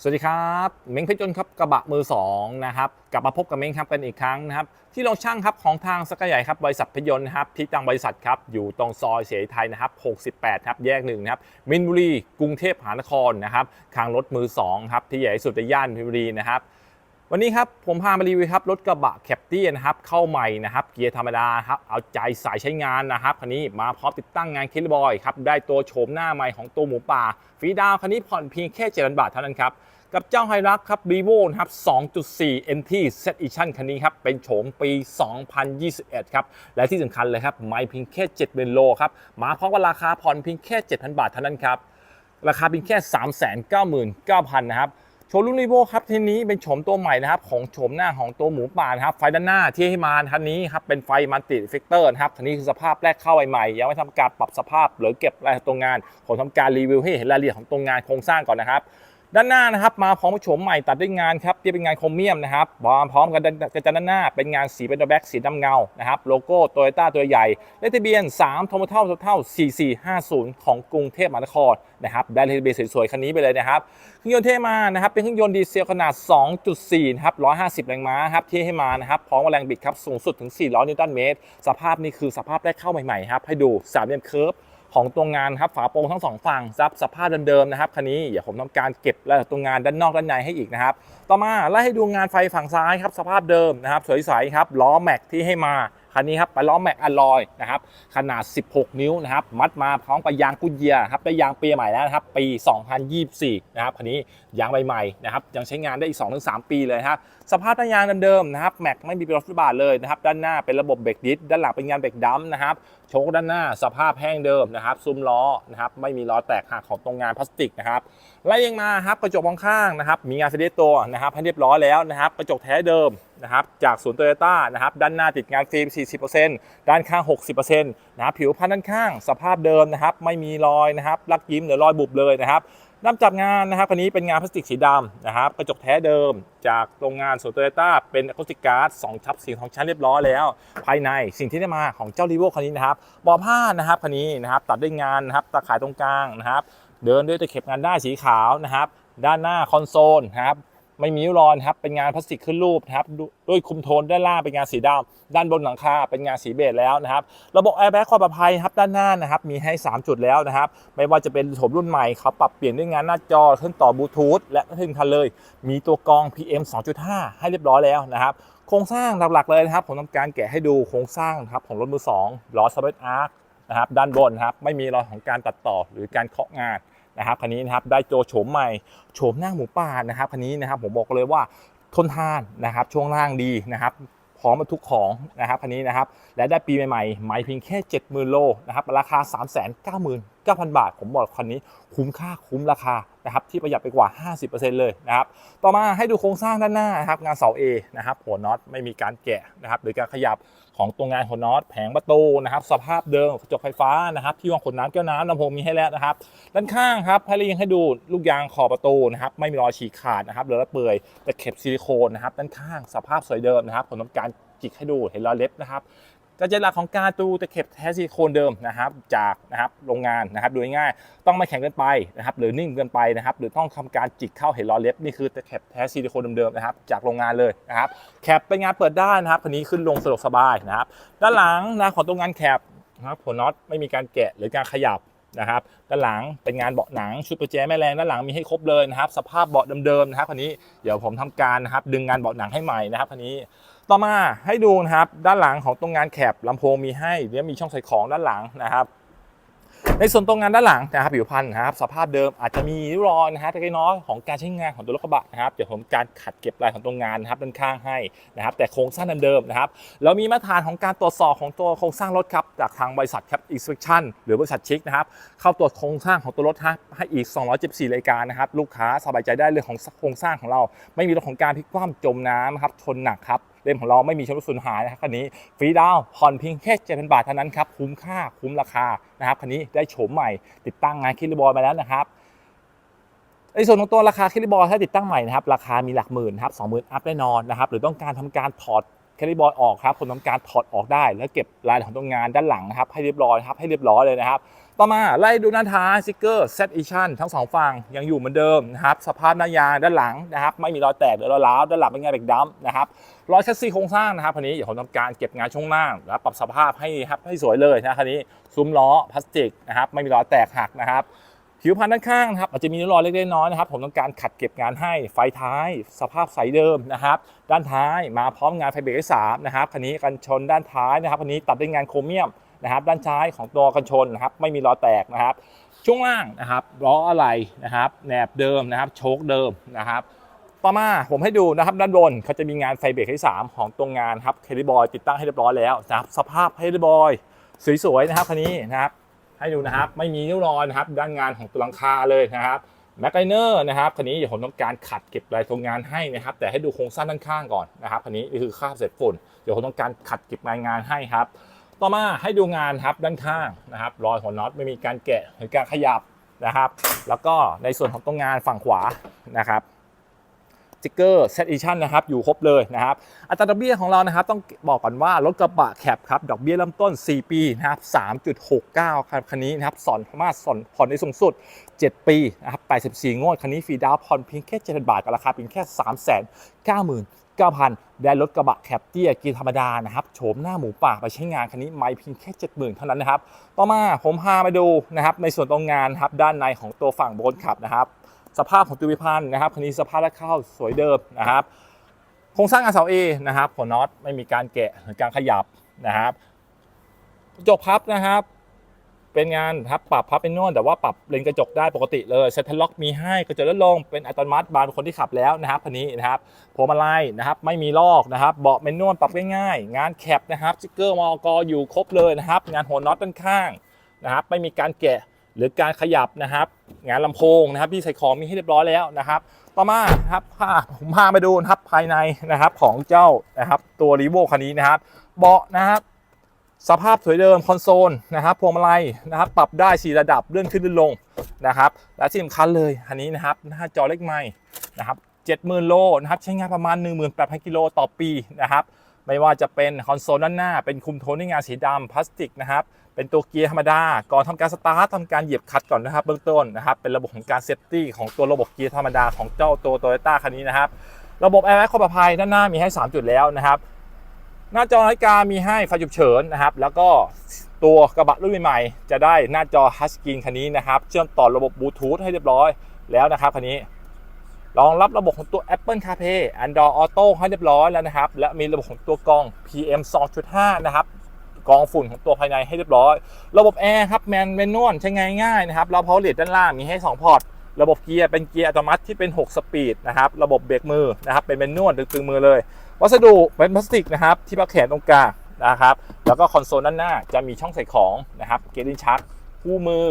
สวัสดีครับเม้งเพชรจนต์ครับกระบะมือสองนะครับกลับมาพบกับเม้งครับกันอีกครั้งนะครับที่โรงช่างครับของทางสกใหญ่ครับบริษัทเพชรยนต์นะครับที่ตั้งบริษัทครับอยู่ตรงซอยเสรีไทยนะครับ68ครับแยกหนึ่งนะครับมินบุรีกรุงเทพมหานครนะครับคางรถมือสองครับที่ใหญ่ที่สุดในย่านมินบุรีนะครับ วันนี้ครับผมพามารีวิวครับรถกระบะแคปตี้นะครับเข้าใหม่นะครับเกียร์ธรรมดาครับเอาใจสายใช้งานนะครับคันนี้มาพร้อมติดตั้งงานคิลบอยครับได้ตัวโฉมหน้าใหม่ของตัวหมูป่าฟีดาวคันนี้ผ่อนเพียงแค่7,000บาทเท่านั้นครับกับเจ้าไฮรักครับ r ีโวนะครับ 2.4 NT Set Edition คันนี้ครับ เป็นโฉมปี 2021 ครับ และที่สำคัญเลยครับ ไม่เพียงแค่7เบนโลครับ มาพร้อมกับราคาผ่อนเพียงแค่ 7,000 บาทเท่านั้นครับ ราคาเพียงแค่ 399,000 นะครับ โชว์รุ่นรีโวครับทีนี้เป็นโฉมตัวใหม่นะครับของโฉมหน้าของตัวหมูป่านะครับไฟด้านหน้าที่ให้มาทันนี้ครับเป็นไฟมันติเฟกเตอร์นะครับทันนี้คือสภาพแรกเข้าใหม่ๆยังไม่ทำการปรับสภาพหรือเก็บรายละเอียดตัวงานผมทำการรีวิวให้เห็นรายละเอียดของตัวงานโครงสร้างก่อนนะครับ ด้านหน้านะครับมาพร้อมกับโฉมใหม่ตัดด้วยงานครับที่เป็นงานโครเมียมนะครับมพร้อมกันกระจังด้านหน้าเป็นงานสีเป็นแบ็กสีดำเงานะครับโลโก้โตโยต้าตัวใหญ่เลขทะเบียน 3ทมเท่าเท่า 4450 ของกรุงเทพมหานครนะครับได้เลขทะเบียนสวยๆคันนี้ไปเลยนะครับเครื่องยนต์เท่มานะครับเป็นเครื่องยนต์ดีเซลขนาด 2.4นะครับ150 แรงม้าครับที่ให้มานะครับพร้อมกับแรงบิดครับสูงสุดถึง 400 นิวตันเมตร สภาพนี่คือสภาพแรกเข้าใหม่ๆครับให้ดูสามเหลี่ยมเคิร์ฟ ของตัวงานครับฝาโปรงทั้งสองฝั่งซับสภาพเดิมๆนะครับคันนี้เดี๋ยวผมทำการเก็บรายละเอียดตัวงานด้านนอกด้านในให้อีกนะครับต่อมาไล่ให้ดูงานไฟฝั่งซ้ายครับสภาพเดิมนะครับสวยใสครับล้อแม็กที่ให้มา คันนี้ครับไปล้อแม็กอลลอยนะครับขนาด 16 นิ้วนะครับมัดมาพร้อมกับยางกุดเยียครับได้ยางปีใหม่แล้วนะครับปี 2024 นะครับคันนี้ยางใหม่ๆนะครับยังใช้งานได้อีก 2-3 ปีเลยครับสภาพหน้ายางเดิมๆนะครับแม็กไม่มีปรถฟุตบาทเลยนะครับด้านหน้าเป็นระบบเบรกดิสด้านหลังเป็นงานเบรกดัมนะครับโชคด้านหน้าสภาพแห้งเดิมนะครับซุ้มล้อนะครับไม่มีล้อแตกหักของตรงงานพลาสติกนะครับไล่ยังมาครับกระจกมองข้างนะครับมีงานเฟรนตัวนะครับให้เรียบร้อยแล้วนะครับกระจกแท้เดิม นะครับจากศูนย์โตโยต้านะครับด้านหน้าติดงานฟิล์ม 40%ด้านข้าง 60%นะครับผิวพันด้านข้างสภาพเดิมนะครับไม่มีรอยนะครับลักยิ้มหรือรอยบุบเลยนะครับน้ำจับงานนะครับคันนี้เป็นงานพลาสติกสีดำนะครับกระจกแท้เดิมจากโรงงานส่วนโตโยต้าเป็นอะคูสติกการ์ดสองทับสีของชั้นเรียบร้อยแล้ว ภายในสิ่งที่ได้มาของเจ้ารีโวคันนี้นะครับบอผ้านะครับคันนี้นะครับตัดด้วยงานนะครับตะข่ายตรงกลางนะครับเดินด้วยตะเข็บงานได้สีขาวนะครับด้านหน้าคอนโซลนะครับ ไม่มีริ้วรอยนะครับ เป็นงานพลาสติกขึ้นรูปนะครับดด้วยคุมโทนด้านล่างเป็นงานสีดำด้านบนหลังคาเป็นงานสีเบจแล้วนะครับ ระบบแอร์แบ็กความปลอดภัยครับด้านหน้านะครับ มีให้ 3 จุดแล้วนะครับ ไม่ว่าจะเป็นโฉมรุ่นใหม่เขาปรับเปลี่ยนด้วยงานหน้าจอขึ้นต่อบลูทูธและที่สำคัญเลย มีตัวกรอง PM 2.5 ให้เรียบร้อยแล้วนะครับโครงสร้างหลักๆเลยนะครับผมทำการแกะให้ดูโครงสร้างครับของรถมือ2ล้อสเปซอาร์คนะครับด้านบนครับไม่มีรอยของการตัดต่อหรือการเคาะงาน นะครับคันนี้นะครับได้โจโฉมใหม่โฉมหน้าหมูป่านะครับคันนี้นะครับผมบอกเลยว่าทนทานนะครับช่วงล่างดีนะครับพร้อมบรรทุกของนะครับคันนี้นะครับและได้ปีใหม่ๆใหม่เพียงแค่ 70,000 โลนะครับราคา 399,000 บาท ผมบอกคันนี้คุ้มค่าคุ้มราคานะครับที่ประหยัดไปกว่า 50%เลยนะครับต่อมาให้ดูโครงสร้างด้านหน้านะครับงานเสา A นะครับหัวน็อตไม่มีการแกะนะครับหรือการขยับ ของตัวงานหัวน็อตแผงประตูนะครับ สภาพเดิมกระจกไฟฟ้านะครับ ที่วางขนน้ำแก้วน้ำลำโพงมีให้แล้วนะครับ ด้านข้างครับให้เรียงให้ดูลูกยางขอบประตูนะครับ ไม่มีรอยฉีกขาดนะครับหรือระเปื่อยแต่เข็บซิลิโคนนะครับ ด้านข้างสภาพสวยเดิมนะครับผมทำการจิกให้ดูเห็นรอยเล็บนะครับ กระจกหลักของการตูตะเข็บแท้ซิลิโคนเดิมนะครับจากนะครับโรงงานนะครับดูง่ายๆต้องไม่แข็งเกินไปนะครับหรือนิ่มเกินไปนะครับหรือต้องทำการจิกเข้าเห็นรอเล็บนี่คือตะเข็บแท้ซิลิโคนเดิมๆนะครับจากโรงงานเลยนะครับแคปเป็นงานเปิดได้นะครับคันนี้ขึ้นลงสะดวกสบายนะครับด้านหลังนะของตัวงานแคปนะครับหัวน็อตไม่มีการแกะหรือการขยับนะครับด้านหลังเป็นงานเบาะหนังชุดประแจแม่แรงด้านหลังมีให้ครบเลยนะครับ สภาพเบาะเดิมๆนะครับคันนี้เดี๋ยวผมทำการนะครับดึงงานเบาะหนังให้ใหม่นะครับคันนี้ ต่อมาให้ดูนะครับด้านหลังของตรงงานแคปลำโพงมีให้เดี๋ยมีช่องใส่ของด้านหลังนะครับ ในส่วนตรงงานด้านหลังนะครับผิวพันธ์นะครับสภาพเดิมอาจจะมีริ้วรอยนะฮะเล็กน้อยของการใช้งานของตัวรถกระบะนะครับเดี๋ยวผมการขัดเก็บรายของตรงงานนะครับด้านข้างให้นะครับ แต่โครงสร้างเดิมๆนะครับเรามีมาตรฐานของการตรวจสอบของตัวโครงสร้างรถครับจากทางบริษัทครับ inspection หรือบริษัทชิคนะครับเข้าตรวจโครงสร้างของตัวรถให้อีก 274รายการนะครับลูกค้าสบายใจได้เรื่องของโครงสร้างของเรา ไม่มีเรื่องของการพลิกคว่ำจมน้ำครับชนหนักครับ เล่มของเราไม่มีชำรุดสูญหายนะครับคันนี้ฟรีดาวผ่อนเพียงแค่7,000บาทเท่านั้นครับคุ้มค่าคุ้มราคานะครับคันนี้ได้โฉมใหม่ติดตั้งงานคิริบอลมาแล้วนะครับในส่วนของตัวราคาคิริบอลถ้าติดตั้งใหม่นะครับราคามีหลักหมื่นครับสองหมื่นอัพแน่นอนนะครับหรือต้องการทำการถอดแคลิบอยออกครับคนทำการถอดออกได้ แล้วเก็บรายละเอียดของตัวงานด้านหลังนะครับให้เรียบร้อยครับให้เรียบร้อยเลยนะครับ ต่อมาไล่ดูหน้าท้ายสติกเกอร์เซตอีชันทั้งสองฝั่งยังอยู่เหมือนเดิมนะครับสภาพหน้ายางด้านหลังนะครับไม่มีรอยแตกหรือรอยร้าวด้านหลังเป็นไงานเบรกดัมนะครับรอยแชสซีโครงสร้างนะครับคันนี้เดี๋ยวผมทำการเก็บงานช่วงล่างแล้วปรับสภาพให้ครับให้สวยเลยนะคันนี้ซุ้มล้อพลาสติกนะครับไม่มีรอยแตกหักนะครับผิวพันธุ์ด้านข้างนะครับอาจจะมีริ้วรอยเล็กๆน้อยๆนะครับ ผมต้องการขัดเก็บงานให้ไฟท้าย สภาพใสเดิมนะครับ ด้านท้ายมาพร้อมงานไฟเบรกสามนะครับคันนี้กันชนด้านท้ายนะครับคันนี้ตัดด้วยงานโครเมียม นะครับด้านซ้ายของตัวกันชนนะครับไม่มีรอแตกนะครับ ช่วงล่างนะครับล้ออะไรนะครับแหนบเดิมนะครับโชคเดิมนะครับ ต่อมาผมให้ดูนะครับด้านบนเขาจะมีงานไฟเบรกที่3ของตัวงานครับเคลิบอยติดตั้งให้เรียบร้อยแล้วนะครับสภาพเคลิบอยสวยๆนะครับคันนี้นะครับให้ดูนะครับไม่มีริ้วรอยนะครับด้านงานของตัวหลังคาเลยนะครับแม็กไลเนอร์นะครับคันนี้เดี๋ยวผมต้องการขัดเก็บรายตัวงานให้นะครับ แต่ให้ดูโครงสร้างด้านข้างก่อนนะครับคันนี้นี่คือคราบเศษฝุ่นเดี๋ยวผมต้องการขัดเก็บรายงานให้ครับ ต่อมาให้ดูงานครับด้านข้างนะครับรอยหัวน็อตไม่มีการแกะหรือการขยับนะครับ แล้วก็ในส่วนของตรงงานฝั่งขวานะครับ ติกเกอร์เซตอีชั่นนะครับอยู่ครบเลยนะครับอัตราดอกเบี้ยของเรานะครับต้องบอกก่อนว่ารถกระบะแคปครับดอกเบี้ยเริ่มต้น 4 ปีนะครับ3.69ครับคันนี้นะครับสอนสามารถสอนผ่อนได้สูงสุด 7 ปีนะครับ84 งวดคันนี้ฟรีดาวน์ผ่อนเพียงแค่7,000บาทกับราคาเพียงแค่399,000 ได้รถกระบะแคปเตี้ยเกียร์ธรรมดานะครับโฉมหน้าหมูป่าไปใช้งานคันนี้ไม่เพียงแค่ 70,000 เท่านั้นนะครับ ต่อมาผมพามาดูนะครับในส่วนตรงงานครับด้านในของตัวฝั่งบนขับนะครับ สภาพของตัววิพันธ์นะครับคันนี้สภาพและเข้าสวยเดิมนะครับ โครงสร้างงานเสาเอนะครับหัวน็อตไม่มีการแกะหรือการขยับนะครับกระจกพับนะครับเป็นงานพับปรับพับเป็นนวลแต่ว่าปรับเลนกระจกได้ปกติเลยเซ็ตล็อกมีให้กระจกลดลงเป็นอัตโนมัติบานคนที่ขับแล้วนะครับคันนี้นะครับพวงมาลัยนะครับ ไม่มีลอกนะครับ เบาะเป็นนวลปรับง่ายๆ งานแคปนะครับสติ๊กเกอร์มอกอยู่ครบเลยนะครับ งานหัวน็อตด้านข้างนะครับ ไม่มีการแกะ หรือการขยับนะครับ งานลำโพงนะครับที่ใส่ของมีให้เรียบร้อยแล้วนะครับ ต่อมาครับพาผมพาไปดูนะครับภายในนะครับของเจ้านะครับตัวรีโวคันนี้นะครับเบาะนะครับสภาพสวยเดิมคอนโซลนะครับพวงมาลัยนะครับปรับได้ 4 ระดับเลื่อนขึ้นเลื่อนลงนะครับและที่สำคัญเลยอันนี้นะครับหน้าจอเล็กใหม่นะครับ70,000 โลนะครับใช้งานประมาณ 18,000 กิโลต่อปีนะครับไม่ว่าจะเป็นคอนโซลด้านหน้าเป็นคุมโทนด้วยงานสีดำพลาสติกนะครับ เป็นตัวเกียร์ธรรมดา ก่อนทำการสตาร์ททำการเหยียบคลัตช์ก่อนนะครับ เบื้องต้นนะครับ เป็นระบบของการเซฟตี้ของตัวระบบเกียร์ธรรมดาของเจ้าตัวโตโยต้าคันนี้นะครับ ระบบแอร์แบ็กความปลอดภัยด้านหน้ามีให้ 3 จุดแล้วนะครับ หน้าจอนาฬิกามีให้ไฟฉุกเฉินนะครับ แล้วก็ตัวกระบะรุ่นใหม่ๆจะได้หน้าจอทัชสกรีนคันนี้นะครับ เชื่อมต่อระบบบลูทูธให้เรียบร้อยแล้วนะครับคันนี้รองรับระบบของตัว Apple CarPlay Android Auto ให้เรียบร้อยแล้วนะครับ และมีระบบของตัวกรอง PM 2.5 นะครับ กองฝุ่นของตัวภายในให้เรียบร้อย ระบบแอร์ครับแมนเมนวลใช้งานง่ายนะครับเราพาวเวอร์เลดด้านล่างมีให้ 2 พอร์ตระบบเกียร์เป็นเกียร์อัตโนมัติที่เป็น 6 สปีดนะครับระบบเบรกมือนะครับเป็นเมนวลตึงมือเลย วัสดุเป็นพลาสติกนะครับที่พักแขนตรงกลางนะครับแล้วก็คอนโซลด้านหน้าจะมีช่องใส่ของนะครับเกลินชักคู่มือ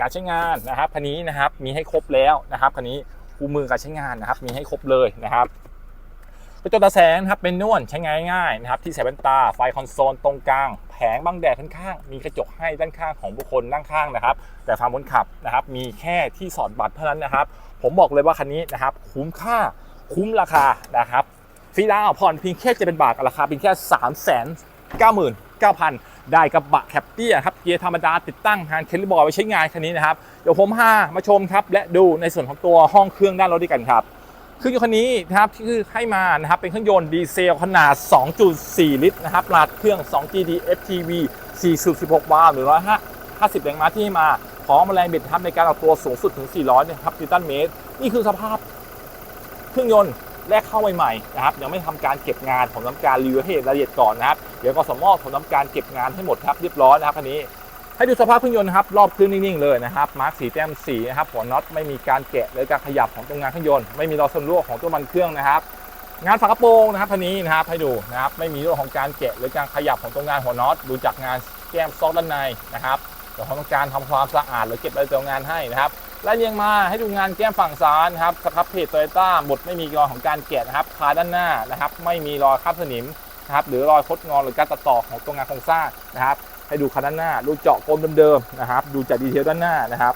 การใช้งานนะครับคันนี้นะครับมีให้ครบแล้วนะครับคันนี้คู่มือการใช้งานนะครับมีให้ครบเลยนะครับ กระจกตาแสงนะครับเป็นนวลใช้งานง่ายนะครับที่ใส่แว่นตาไฟคอนโซลตรงกลาง แผงบังแดดข้างๆมีกระจกให้ด้านข้างของบุคคลนั่งข้างนะครับ แต่ฝั่งคนขับนะครับมีแค่ที่สอดบัตรเท่านั้นนะครับ ผมบอกเลยว่าคันนี้นะครับคุ้มค่าคุ้มราคานะครับฟรีดาวน์ผ่อนเพียงแค่จะเป็นบาทราคาเพียงแค่ 3 9 9 9 0 0 0 ได้กระบะแคปเตี้ยครับเกียร์ธรรมดาติดตั้งงานเคลิบอยไว้ใช้งานคันนี้นะครับ เดี๋ยวผมพามาชมครับ และดูในส่วนของตัวห้องเครื่องด้านรถด้วยกันครับ เครื่องยนต์คันนี้นะครับที่คือให้มานะครับเป็นเครื่องยนต์ดีเซลขนาด 2.4 ลิตรนะครับรหัสเครื่อง 2GD FTV 416 วาล์วหรือ 150 แรงม้าที่ให้มาพร้อมแรงบิดครับในการเอาตัวสูงสุดถึง 400เนี่ยครับนิวตันเมตร นี่คือสภาพเครื่องยนต์แรกเข้าใหม่ๆนะครับยังไม่ทำการเก็บงานผมทำการรีวิวให้ละเอียดก่อนนะครับ เดี๋ยวก็สมอผมทำการเก็บงานให้หมดครับเรียบร้อยนะครับคันนี้ ให้ดูสภาพเครื่องยนต์นะครับรอบเครื่องนิ่งๆเลยนะครับมาร์คสีแต้มสีนะครับหัวน็อตไม่มีการแกะหรือการขยับของตัวงานเครื่องยนต์ไม่มีรอยส้นรั่วของตัวมันเครื่องนะครับ งานฝากระโปรงนะครับคันนี้นะครับให้ดูนะครับไม่มีเรื่องของการแกะหรือการขยับของตัวงานหัวน็อตดูจากงานแก้มซอกด้านในนะครับเดี๋ยวผมต้องการทำความสะอาดหรือเก็บรายละเอียดงานให้นะครับไล่เรียงมาให้ดูงานแก้มฝั่งซ้ายนะครับสครับเพจโตโยต้าหมดไม่มีรอยของการแกะนะครับคาด้านหน้านะครับ ไม่มีรอยคราบสนิมนะครับหรือรอยคดงอหรือการตัดต่อของตัวงานโครงสร้างนะครับ ให้ดูคันด้านหน้า ดูเจาะกลมเดิมๆนะครับ ดูจากดีเทลด้านหน้านะครับ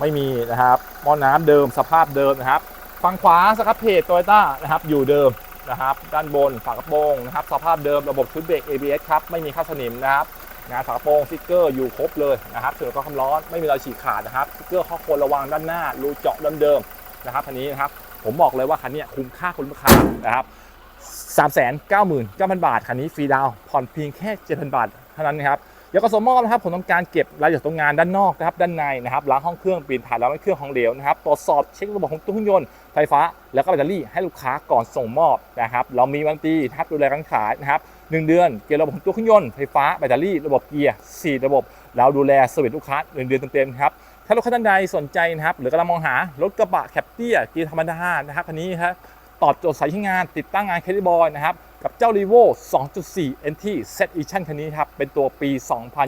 ไม่มีนะครับหม้อน้ำเดิมสภาพเดิมนะครับ ฝั่งขวาสครับเพจโตโยต้านะครับ อยู่เดิมนะครับ ด้านบนฝากระโปรงนะครับ สภาพเดิมระบบชุดเบรก ABS ครับ ไม่มีคราสนิมนะครับ งานฝากระโปรงสติ๊กเกอร์อยู่ครบเลยนะครับส่วนก็ควาร้อนไม่มีรอยฉีกขาดนะครับสติ๊กเกอร์ข้อควรระวังด้านหน้า รูเจาะเดิมๆนะครับคันนี้นะครับ ผมบอกเลยว่าคันนี้คุ้มค่าคุณลูกค้านะครับ3 9 9 0 0 0 บาท คันนี้ฟรีดาวผ่อนเพียงแค่ 7,000 บาท ท่านั้นนะครับยก็สมมอบนะครับผมต้องการเก็บรายละเอียดตรงงานด้านนอกนะครับด้านในนะครับล้างห้องเครื่องปีนถ่ายแล้วไม่เครื่องของเหลวนะครับตรวจสอบเช็คระบบของตู้เครื่องยนต์ไฟฟ้า แล้วก็แบตเตอรี่ให้ลูกค้าก่อนส่งมอบนะครับเรามีวันตีทับดูแลการขายนะครับหนึ่งเดือนเกี่ยวกับระบบของตู้เครื่องยนต์ไฟฟ้าแบตเตอรี่ระบบเกียร์สี่ระบบ เราดูแลสวิตลูกค้าหนึ่งเดือนเต็มๆครับถ้าลูกค้าท่านใดสนใจนะครับหรือกำลังมองหารถกระบะแคปเตียเกียร์ธรรมดานะครับคันนี้ครับตอบโจทย์สายใช้งานติดตั้งงาน c a d บอยนะครับ กับเจ้า r e v o 2.4 NT Set Edition คันนี้ครับ เป็นตัวปี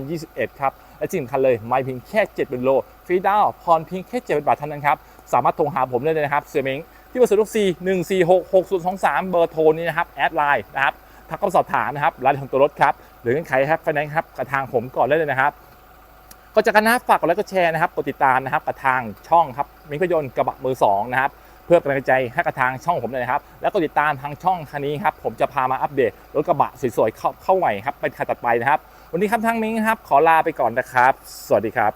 2021 ครับ และจริงคันเลย ไม่เพียงแค่7เป็นโลฟรีดาวน์ผ่อนเพียงแค่7บาทเท่านั้นครับ สามารถโทรหาผมได้เลยนะครับ เสือเม้งที่เบอร์ศูนย์สี่หนึ่งสี่หกหกศูนย์สองสามเบอร์โทรนี้นะครับ แอดไลน์นะครับทักเข้ามาสอบถามนะครับรายละเอียดของตัวรถครับ หรือเงื่อนไขครับไฟแนนซ์ครับกับทางผมก่อนได้เลยนะครับก็จะกันนะครับฝากกดไลค์กดแชร์นะครับกดติดตามนะครับกับทางช่องครับมิงพยนต์กระบะมือสองนะครับ พื่อเป็นกำลังใจให้กับทางช่องผมเลยนะครับ แล้วก็ติดตามทางช่องคันนี้ครับผมจะพามาอัปเดตรถกระบะสวยๆเข้าเข้าใหม่ครับเป็นคันต่อไปนะครับ วันนี้ครับทางนี้ครับขอลาไปก่อนนะครับ สวัสดีครับ